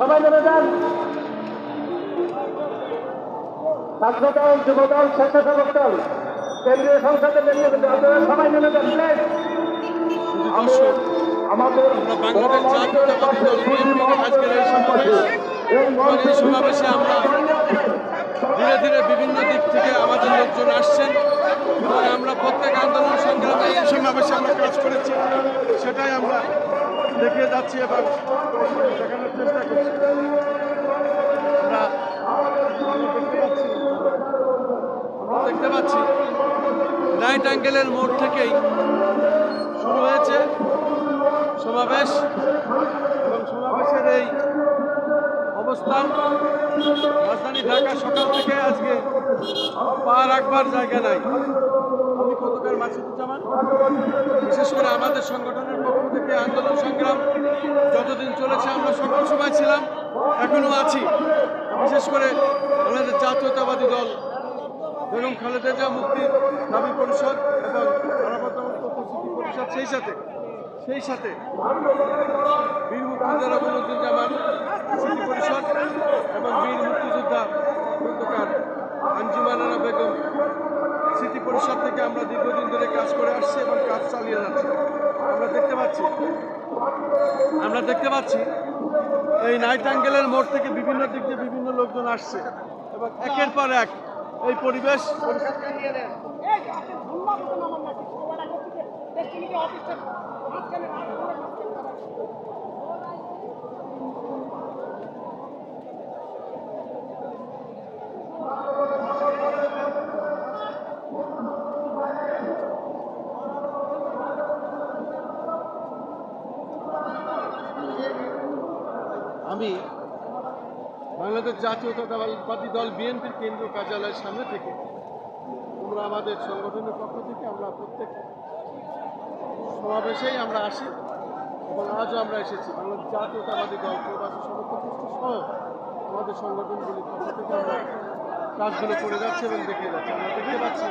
সবাই নেমে যান। ছাত্রদল যুবদল স্বেচ্ছাসেবক দল কেন্দ্রীয় সংসদে বেরিয়ে গেছে আপনারা সবাই নেমে যান আমাদের এই সমাবেশে আমরা ধীরে ধীরে বিভিন্ন দিক থেকে আমাদের লোকজন আসছেন এবং আমরা প্রত্যেক আন্দোলন সংগ্রামে এই সমাবেশে আমরা কাজ করেছি। সেটাই আমরা দেখিয়ে যাচ্ছি এবং দেখানোর চেষ্টা করছি। আমরা দেখতে পাচ্ছি। নাইট অ্যাঙ্গেলের মোড় থেকেই শুরু হয়েছে সমাবেশ। এবং সমাবেশের এই অবস্থান রাজধানী ঢাকা সকাল থেকে আজকে পা রাখবার জায়গা নাই। কতকার মাসুদুজ্জামান বিশেষ করে আমাদের সংগঠনের পক্ষ থেকে আন্দোলন সংগ্রাম যতদিন চলেছে, আমরা সকল সময় ছিলাম এখনও আছি। বিশেষ করে আমাদের জাতীয়তাবাদী দল, বেগম খালেদা জিয়া মুক্তির দাবি পরিষদ এবং পরিষদ, সেই সাথে সেই সাথে বীর মুক্তিযোদ্ধা রঘুনুদ্দিন সিটি পরিষদ এবং বীর মুক্তিযোদ্ধা খন্দকার আঞ্জুমানানা বেগম স্মৃতি পরিষদ থেকে আমরা দীর্ঘদিন ধরে কাজ করে আসছি এবং কাজ চালিয়ে যাচ্ছি। আমরা দেখতে পাচ্ছি, আমরা দেখতে পাচ্ছি এই নাইট অ্যাঙ্গেলের মোড় থেকে বিভিন্ন দিক দিয়ে বিভিন্ন লোকজন আসছে এবং একের পর এক এই পরিবেশ আমি বাংলাদেশ জাতীয়তাবাদী দল বিএনপির কেন্দ্রীয় কার্যালয়ের সামনে থেকে, তোমরা আমাদের সংগঠনের পক্ষ থেকে আমরা প্রত্যেক সমাবেশেই আমরা আসি এবং আজও আমরা এসেছি। বাংলাদেশ জাতীয়তাবাদী দল প্রবাসী সমর্থক সহ আমাদের সংগঠনগুলির পক্ষ থেকে আমরা কাজগুলো করে যাচ্ছি এবং দেখে যাচ্ছি। আমরা দেখতে পাচ্ছি